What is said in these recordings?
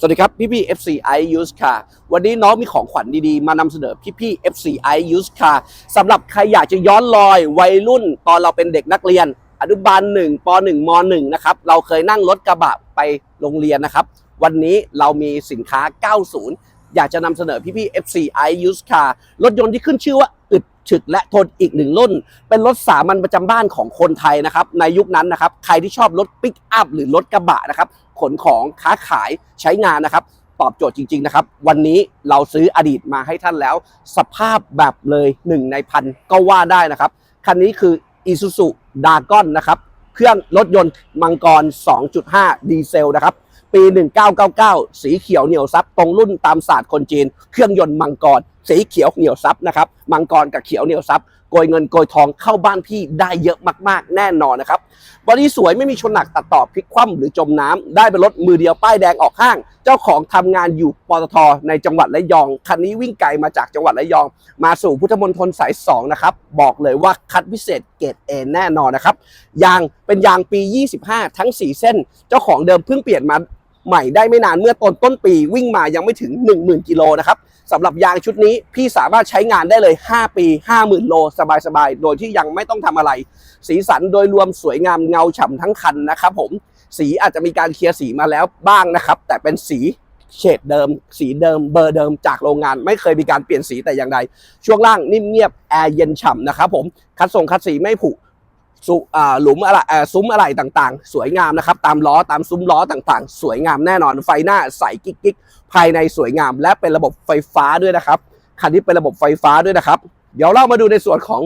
สวัสดีครับพี่พี่ FCI Used Car วันนี้น้องมีของขวัญดีๆ มานำเสนอพี่พี่ FCI Used Car สำหรับใครอยากจะย้อนรอยวัยรุ่น ตอนเราเป็นเด็กนักเรียน อนุบาล1ป1ม1นะครับเราเคยนั่งรถกระบะไปโรงเรียนนะครับ วันนี้เรามีสินค้า 90 อยากจะนำเสนอพี่พี่ FCI Used Car รถยนต์ที่ขึ้นชื่อว่า ฉึกและทนอีกหนึ่งรุ่น เป็นรถสามัญประจำบ้านของคนไทยนะครับ ในยุคนั้นนะครับ ใครที่ชอบรถปิกอัพหรือรถกระบะนะครับ ขนของค้าขายใช้งานนะครับ ตอบโจทย์จริง ๆ นะครับ วันนี้เราซื้ออดีตมาให้ท่านแล้ว สภาพแบบเลยหนึ่งในพันก็ว่าได้นะครับ คันนี้คือ Isuzu d a g o n นะครับ เครื่องรถยนต์มังกร 2.5 ดีเซลนะครับ ปี 1999 สีเขียวเหนียวซับตรงรุ่นตามศาสตร์คนจีน เครื่องยนต์มังกร สีเขียวเหนียวซับนะครับมังกรกับเขียวเหนียวซับโกยเงินโกยทองเข้าบ้านพี่ได้เยอะมากๆ แน่นอนนะครับบอดี้สวยไม่มีชนหนักตัดต่อพลิกคว่ำหรือจมน้ำได้เป็นรถมือเดียวป้ายแดงออกห้าง เจ้าของทำงานอยู่ปตทในจังหวัดระยอง คันนี้วิ่งไกลมาจากจังหวัดระยอง มาสู่พุทธมณฑลสาย 2 นะครับ บอกเลยว่าคัดพิเศษเกรดเอแน่นอนนะครับยางเป็นยางปี 25 ทั้ง 4 เส้น เจ้าของเดิมเพิ่งเปลี่ยนมา ใหม่ได้ไม่นานเมื่อต้นต้นปีวิ่งมายังไม่ถึง 10,000 กิโลนะครับสำหรับยางชุดนี้พี่สามารถใช้งานได้เลย 5 ปี 50,000 โล สบายๆ โดยที่ยังไม่ต้องทำอะไร สีสันโดยรวมสวยงามเงาฉ่ำทั้งคันนะครับผมสีอาจจะมีการเคลียร์สีมาแล้วบ้างนะครับ แต่เป็นสีเฉดเดิม สีเดิมเบอร์เดิมจากโรงงาน ไม่เคยมีการเปลี่ยนสีแต่อย่างใด ช่วงล่างนิ่มเงียบแอร์เย็นฉ่ำนะครับผมคัดทรงคัดสีไม่ผุ สุอ่าหลุมอะไรเอ่อซุ้มอะไรต่างๆ สวยงามนะครับ ตามล้อตามซุ้มล้อต่างๆ สวยงามแน่นอน ไฟหน้าใสกิ๊กๆ ภายในสวยงาม และเป็นระบบไฟฟ้าด้วยนะครับ คันนี้เป็นระบบไฟฟ้าด้วยนะครับ เดี๋ยวเรามาดูในส่วนของ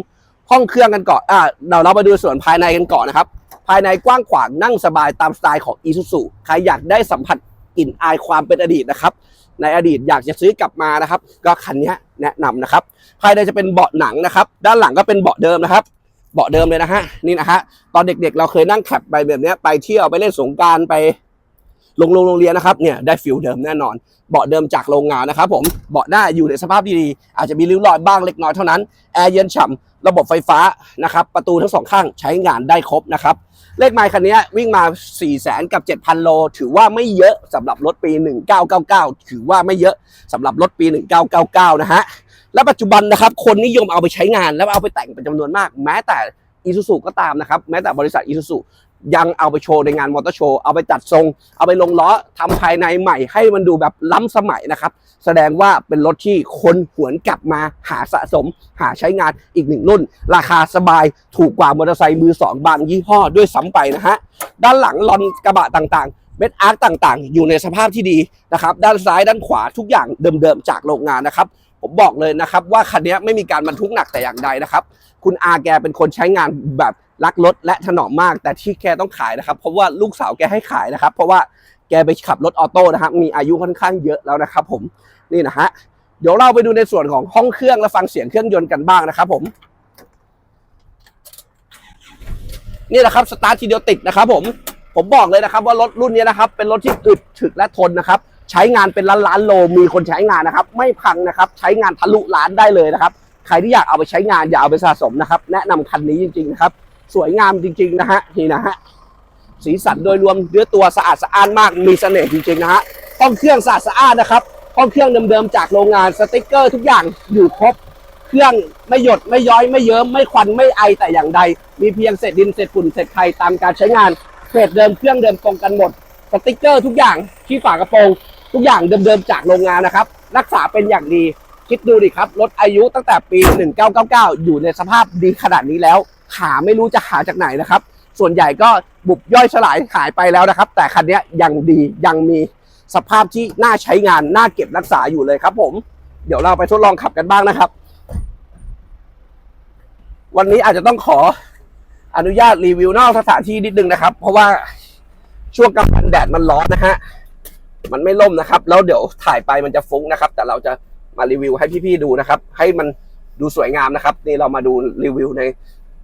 ห้องเครื่องกันก่อนอ่าเดี๋ยวเรามาดูส่วนภายในกันก่อนนะครับ ภายในกว้างขวางนั่งสบายตามสไตล์ของ Isuzu ใครอยากได้สัมผัสกลิ่นอายความเป็นอดีตนะครับ ในอดีตอยากจะซื้อกลับมานะครับ ก็คันนี้แนะนำนะครับ ภายในจะเป็นเบาะหนังนะครับ ด้านหลังก็เป็นเบาะเดิมนะครับ เบาะเดิมเลยนะฮะนี่นะฮะตอนเด็กๆ เราเคยนั่งขับไปแบบเนี้ยไปเที่ยวไปเล่นสงกรารไปลงโรงโรงเรียนนะครับเนี่ยได้ฟิลเดิมแน่นอน เบาะเดิมจากโรงงานนะครับผมเบาะหน้าอยู่ในสภาพดีๆ อาจจะมีริ้วรอยบ้างเล็กน้อยเท่านั้นแอร์เย็นฉ่ำระบบไฟฟ้านะครับประตูทั้งสองข้างใช้งานได้ครบนะครับเลขไมล์คันนี้วิ่งมา 4 0 0แสนกับ 7,000 โล ถือว่าไม่เยอะสำหรับรถปี 1999 ถือว่าไม่เยอะสำหรับรถปี 1999 นะฮะ และปัจจุบันนะครับ คนนิยมเอาไปใช้งาน แล้วเอาไปแต่งเป็นจำนวนมาก แม้แต่อีซูซูก็ตามนะครับ แม้แต่บริษัทอีซูซูยังเอาไปโชว์ในงานมอเตอร์โชว์ เอาไปจัดทรง เอาไปลงล้อทำภายในใหม่ให้มันดูแบบล้ำสมัยนะครับ แสดงว่าเป็นรถที่คนหวนกลับมาหาสะสม หาใช้งานอีกหนึ่งรุ่น ราคาสบายถูกกว่ามอเตอร์ไซค์มือสองบางยี่ห้อด้วยซ้ำไปนะฮะ ด้านหลังลอนกระบะต่างๆเม็ดอาร์ตต่างๆ อยู่ในสภาพที่ดีนะครับ ด้านซ้ายด้านขวาทุกอย่างเดิมๆจากโรงงานนะครับ ผมบอกเลยนะครับว่าคันนี้ไม่มีการบรรทุกหนักแต่อย่างใดนะครับ คุณอาแกเป็นคนใช้งานแบบรักรถและถนอมมาก แต่ที่แกต้องขายนะครับ เพราะว่าลูกสาวแกให้ขายนะครับ เพราะว่าแกไปขับรถออโต้นะครับมีอายุค่อนข้างเยอะแล้วนะครับผมนี่นะฮะเดี๋ยวเราไปดูในส่วนของห้องเครื่องและฟังเสียงเครื่องยนต์กันบ้างนะครับผมนี่แหละครับสตาร์ททีเดียวติดนะครับผมผมบอกเลยนะครับว่ารถรุ่นนี้นะครับเป็นรถที่อึดถึกและทนนะครับ ใช้งานเป็นล้านล้านโลมีคนใช้งานนะครับ ไม่พังนะครับ ใช้งานทะลุล้านได้เลยนะครับ ใครที่อยากเอาไปใช้งานอย่าเอาไปสะสมนะครับ แนะนำคันนี้จริงๆนะครับ สวยงามจริง ๆ นะฮะนี่นะฮะสีสันโดยรวมเนื้อตัวสะอาดสะอ้านมากมีเสน่ห์จริงๆนะฮะห้องเครื่องสะอาดสะอ้านนะครับห้องเครื่องเดิมๆจากโรงงานสติกเกอร์ทุกอย่างอยู่ครบเครื่องไม่หยดไม่ย้อยไม่เยิ้มไม่ควันไม่ไอแต่อย่างใด มีเพียงเศษดินเศษฝุ่นเศษไข่ตามการใช้งานเศษเดิมเครื่องเดิมตรงกันหมดสติกเกอร์ทุกอย่างที่ฝากระโปรง ทุกอย่างเดิมๆจากโรงงานนะครับ รักษาเป็นอย่างดี คิดดูดิครับ รถอายุตั้งแต่ปี 1999 อยู่ในสภาพดีขนาดนี้แล้ว หาไม่รู้จะหาจากไหนนะครับ ส่วนใหญ่ก็บุบย่อยสลายหายไปแล้วนะครับ แต่คันนี้ยังดียังมีสภาพที่น่าใช้งานน่าเก็บรักษาอยู่เลยครับผมเดี๋ยวเราไปทดลองขับกันบ้างนะครับ วันนี้อาจจะต้องขออนุญาตรีวิวนอกสถานที่นิดนึงนะครับ เพราะว่าช่วงกลางวันแดดมันร้อนนะฮะ มันไม่ล่มนะครับ แล้วเดี๋ยวถ่ายไปมันจะฟุ้งนะครับ แต่เราจะมารีวิวให้พี่ๆดูนะครับ ให้มันดูสวยงามนะครับ นี่เรามาดูรีวิวใน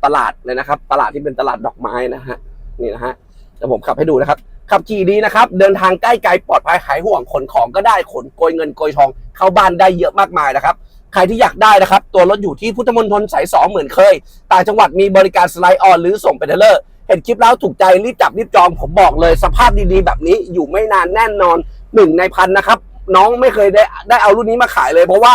ตลาดเลยนะครับ ตลาดที่เป็นตลาดดอกไม้นะฮะนี่นะฮะเดี๋ยวผมขับให้ดูนะครับ ขับขี่ดีนะครับ เดินทางใกล้ไกลปลอดภัยหายห่วงขนของก็ได้ขนโกยเงินโกยทองเข้าบ้านได้เยอะมากมายนะครับใครที่อยากได้นะครับ ตัวรถอยู่ที่พุทธมณฑลสายสองเหมือนเคย ต่างจังหวัดมีบริการสไลด์ออนหรือส่งไปเทเลอร์ เห็นคลิปแล้วถูกใจรีบจับรีบจองผมบอกเลย สภาพดีๆ แบบนี้อยู่ไม่นานแน่นอนหนึ่งในพันนะครับ น้องไม่เคยได้ได้เอารุ่นนี้มาขายเลย เพราะว่า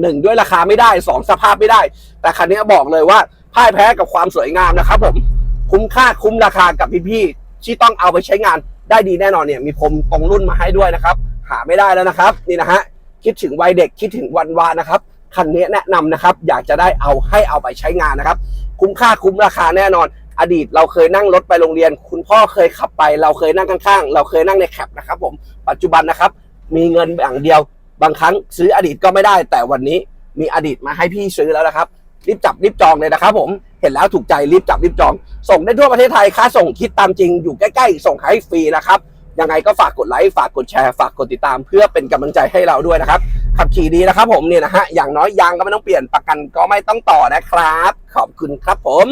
หนึ่งด้วยราคาไม่ได้สองสภาพไม่ได้ แต่คันนี้บอกเลยว่าพ่ายแพ้กับความสวยงามนะครับ ผมคุ้มค่าคุ้มราคากับพี่ๆที่ต้องเอาไปใช้งานได้ดีแน่นอนเนี่ย มีพรมตรงรุ่นมาให้ด้วยนะครับ หาไม่ได้แล้วนะครับ นี่นะฮะคิดถึงวัยเด็กคิดถึงวันวานนะครับคันนี้แนะนำนะครับ อยากจะได้เอาให้เอาไปใช้งานนะครับ คุ้มค่าคุ้มราคาแน่นอน อดีตเราเคยนั่งรถไปโรงเรียน คุณพ่อเคยขับไป เราเคยนั่งข้างๆ เราเคยนั่งในแคปนะครับผมปัจจุบันนะครับ มีเงินอย่างเดียว บางครั้งซื้ออดีตก็ไม่ได้ แต่วันนี้มีอดีตมาให้พี่ซื้อแล้วนะครับรีบจับรีบจองเลยนะครับผมเห็นแล้วถูกใจรีบจับรีบจอง ส่งได้ทั่วประเทศไทยค่าส่งคิดตามจริงอยู่ใกล้ๆ ส่งให้ฟรีนะครับยังไงก็ฝากกดไลค์ฝากกดแชร์ฝากกดติดตามเพื่อเป็นกำลังใจให้เราด้วยนะครับขับขี่ดีนะครับผมเนี่ยนะฮะอย่างน้อยยางก็ไม่ต้องเปลี่ยนประกันก็ไม่ต้องต่อนะครับ ขอบคุณครับผม